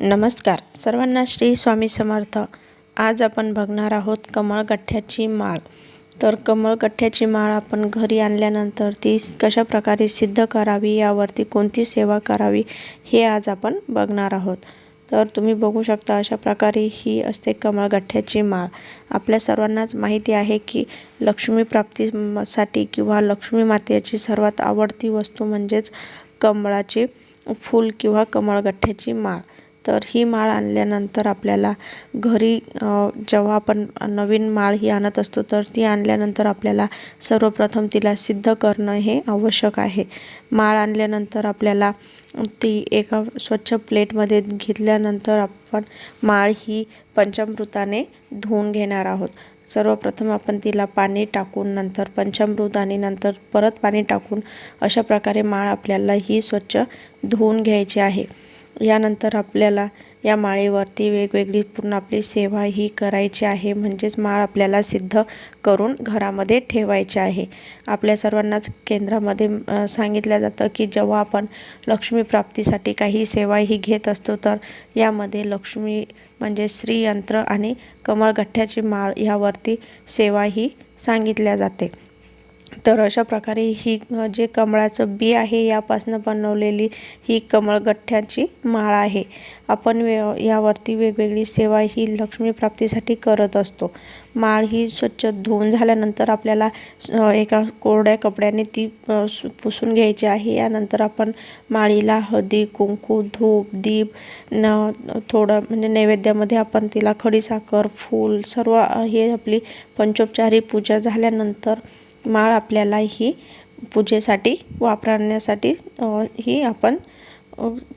नमस्कार. सर्वांना श्री स्वामी समर्थ. आज आपण बघणार आहोत कमळगठ्ठ्याची माळ. तर कमळगठ्ठ्याची माळ आपण घरी आणल्यानंतर ती कशा प्रकारे सिद्ध करावी यावरती कोणती सेवा करावी हे आज आपण बघणार आहोत. तर तुम्ही बघू शकता अशा प्रकारे ही असते कमळगठ्ठ्याची माळ. आपल्या सर्वांनाच माहिती आहे की लक्ष्मी प्राप्तीसाठी किंवा लक्ष्मी मातेची सर्वात आवडती वस्तू म्हणजेच कमळाचे फूल किंवा कमळगठ्ठ्याची माळ. तर ही माळ आणल्यानंतर आपल्याला घरी जेव्हा आपण नवीन माळ ही आणत असतो तर ती आणल्यानंतर आपल्याला सर्वप्रथम तिला सिद्ध करणं हे आवश्यक आहे. माळ आणल्यानंतर आपल्याला ती एका स्वच्छ प्लेटमध्ये घेतल्यानंतर आपण माळ ही पंचामृताने धुवून घेणार आहोत. सर्वप्रथम आपण तिला पाणी टाकून नंतर पंचामृत आणि नंतर परत पाणी टाकून अशा प्रकारे माळ आपल्याला ही स्वच्छ धुवून घ्यायची आहे. यानंतर आपल्याला या माळेवरती वेगवेगळी पूर्ण आपली सेवा ही करायची आहे. म्हणजेच माळ आपल्याला सिद्ध करून घरामध्ये ठेवायची आहे. आपल्या सर्वांनाच केंद्रामध्ये सांगितलं जातं की जेव्हा आपण लक्ष्मी प्राप्तीसाठी काही सेवा ही घेत असतो तर यामध्ये लक्ष्मी म्हणजे श्रीयंत्र आणि कमळगठ्ठ्याची माळ यावरती सेवा ही सांगितल्या जाते. तर अशा प्रकारे ही जे कमळाचं बी आहे यापासून बनवलेली ही कमळगठ्ठ्याची माळ आहे. आपण वे यावरती वेगवेगळी सेवा ही लक्ष्मी प्राप्तीसाठी करत असतो. माळ ही स्वच्छ धुवून झाल्यानंतर आपल्याला एका कोरड्या कपड्याने ती पुसून घ्यायची आहे. यानंतर आपण माळीला हळदी कुंकू धूप दीप न थोडं म्हणजे नैवेद्यामध्ये आपण तिला खडीसाखर फूल सर्व हे आपली पंचोपचारी पूजा झाल्यानंतर माळ आपल्याला ही पूजेसाठी वापरण्यासाठी ही आपण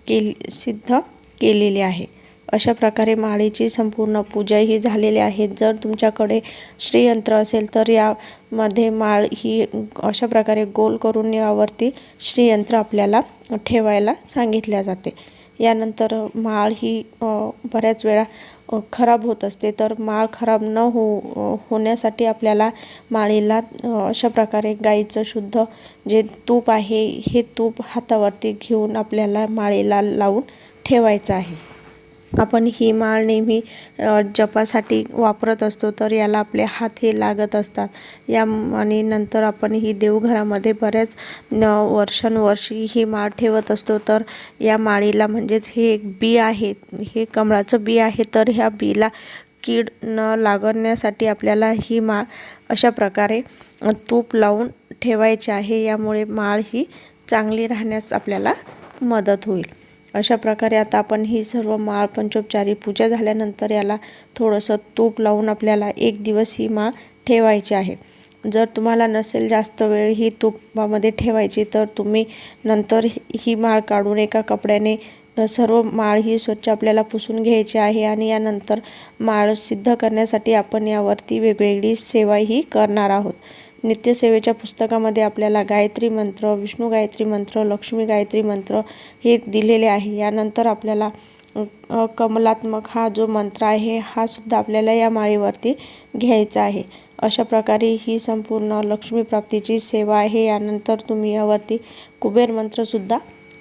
केली सिद्ध केलेली आहे. अशा प्रकारे माळेची संपूर्ण पूजा ही झालेली आहे. जर तुमच्याकडे श्रीयंत्र असेल तर यामध्ये माळ ही अशा प्रकारे गोल करून यावरती श्रीयंत्र आपल्याला ठेवायला सांगितल्या जाते. यानंतर माळ ही बऱ्याच वेळा खराब होत असते. तर माळ खराब न हो होण्यासाठी आपल्याला माळीला अशा प्रकारे गाईचं शुद्ध जे तूप आहे हे तूप हातावरती घेऊन आपल्याला माळीला लावून ठेवायचं आहे. आपण ही माळ नेहमी जपासाठी वापरत असतो तर याला आपले हात हे लागत असतात. या आणि नंतर आपण ही देवघरामध्ये बऱ्याच वर्षानुवर्षी ही माळ ठेवत असतो. तर या माळीला म्हणजेच हे एक बी आहे हे कमळाचं बी आहे. तर ह्या बीला कीड न लागण्यासाठी आपल्याला ही माळ अशा प्रकारे तूप लावून ठेवायची आहे. यामुळे माळ ही चांगली राहण्यास आपल्याला मदत होईल. अशा प्रकारे आता आपण ही सर्व माळ पंचोपचारी पूजा झाल्यानंतर याला थोडंसं तूप लावून आपल्याला एक दिवस ही माळ ठेवायची आहे. जर तुम्हाला नसेल जास्त वेळ ही तुपामध्ये ठेवायची तर तुम्ही नंतर ही माळ काढून एका कपड्याने सर्व माळ ही स्वच्छ आपल्याला पुसून घ्यायची आहे आणि यानंतर माळ सिद्ध करण्यासाठी आपण यावरती वेगवेगळी सेवा ही करणार आहोत. नित्यसेवेच्या पुस्तकामध्ये आपल्याला गायत्री मंत्र विष्णू गायत्री मंत्र लक्ष्मी गायत्री मंत्र हे दिलेले आहे. यानंतर आपल्याला कमलात्मक हा जो मंत्र आहे हा सुद्धा आपल्याला या माळीवरती घ्यायचा आहे. अशा प्रकारे ही संपूर्ण लक्ष्मी प्राप्तीची सेवा आहे. यानंतर तुम्ही यावरती कुबेर मंत्रसुद्धा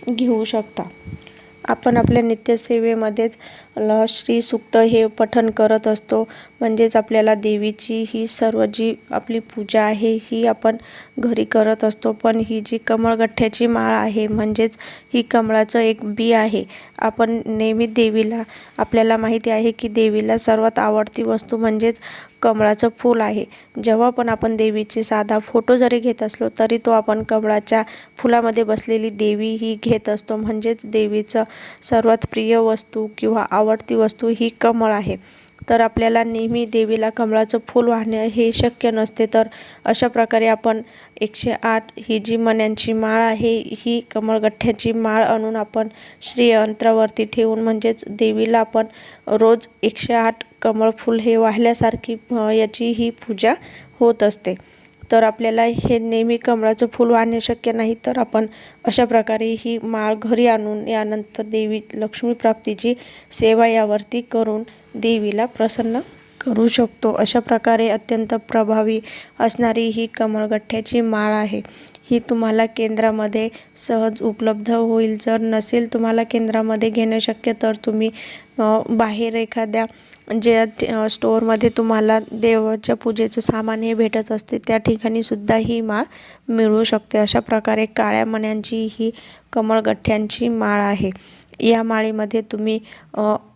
घेऊ शकता. आपण आपल्या नित्यसेवेमध्येच ल श्री सुक्त हे पठण करत असतो. म्हणजेच आपल्याला देवीची ही सर्व जी आपली पूजा आहे ही आपण घरी करत असतो. पण ही जी कमळगठ्ठ्याची माळ आहे म्हणजेच ही कमळाचं एक बी आहे. आपण नेहमी देवीला आपल्याला माहिती आहे की देवीला सर्वात आवडती वस्तू म्हणजेच कमळाचं फूल आहे. जेव्हा पण आपण देवीचे साधा फोटो जरी घेत असलो तरी तो आपण कमळाच्या फुलामध्ये बसलेली देवी ही घेत असतो. म्हणजेच देवीचं सर्वात प्रिय वस्तू किंवा आवडती वस्तू ही कमळ आहे. तर आपल्याला नेहमी देवीला कमळाचं फूल वाहणे हे शक्य नसते. तर अशा प्रकारे आपण एकशे आठ ही जी मण्यांची माळ आहे ही कमळगठ्ठ्याची माळ आणून आपण श्रीयंत्रावरती ठेवून म्हणजेच देवीला आपण रोज एकशे आठ कमळ फूल हे वाहिल्यासारखी याची ही पूजा होत असते. तर आपल्याला हे नेहमी कमळाचं फूल वाहणे शक्य नाही. तर आपण अशा प्रकारे ही माळ घरी आणून यानंतर देवी लक्ष्मी प्राप्तीची सेवा यावरती करून देवीला प्रसन्न करू शकतो. अशा प्रकारे अत्यंत प्रभावी असणारी ही कमळगठ्ठ्याची माळ आहे. ही तुम्हाला केंद्रामध्ये सहज उपलब्ध होईल. जर नसेल तुम्हाला केंद्रामध्ये घेणं शक्य तर तुम्ही बाहेर एखाद्या ज्या स्टोअरमध्ये तुम्हाला देवाच्या पूजेचं सामान हे भेटत असते त्या ठिकाणी सुद्धा ही माळ मिळू शकते. अशा प्रकारे काळ्या मण्यांची ही कमळगठ्ठ्यांची माळ आहे. या माळीमध्ये तुम्ही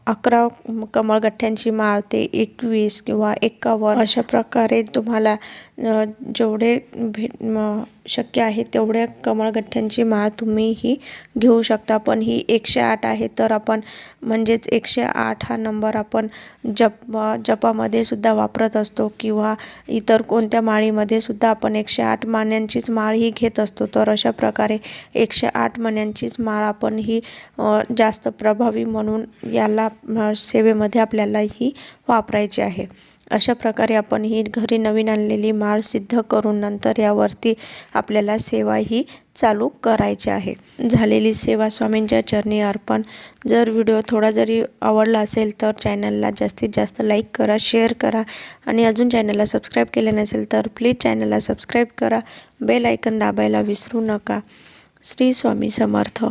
अकरा कमळगठ्ठ्यांची माळ ते एकवीस किंवा एकावन्न अशा प्रकारे तुम्हाला जेवढे भेट म, शक्य आहे तेवढ्या कमळगठ्ठ्यांची माळ तुम्ही ही घेऊ शकता. पण ही एकशे आठ आहे तर आपण म्हणजेच एकशे आठ हा नंबर आपण जप जपामध्ये सुद्धा वापरत असतो किंवा इतर कोणत्या माळीमध्ये सुद्धा आपण एकशे आठ माण्यांचीच माळ ही घेत असतो. तर अशा प्रकारे एकशे आठ मण्यांचीच माळ आपण ही जास्त प्रभावी म्हणून याला आप सेवेमध्ये आपल्याला ही वापरायची आहे. अशा प्रकारे आपण ही घरी नवीन आणलेली माळ सिद्ध करून नंतर यावरती आपल्याला सेवा ही चालू करायची आहे. झालेली सेवा स्वामींच्या चरणी अर्पण. जर व्हिडिओ थोडा जरी आवडला असेल तर चॅनलला जास्तीत जास्त लाईक करा शेअर करा आणि अजून चॅनलला सबस्क्राईब केलं नसेल तर प्लीज चॅनलला सबस्क्राईब करा. बेल ऐकन दाबायला विसरू नका. श्री स्वामी समर्थ.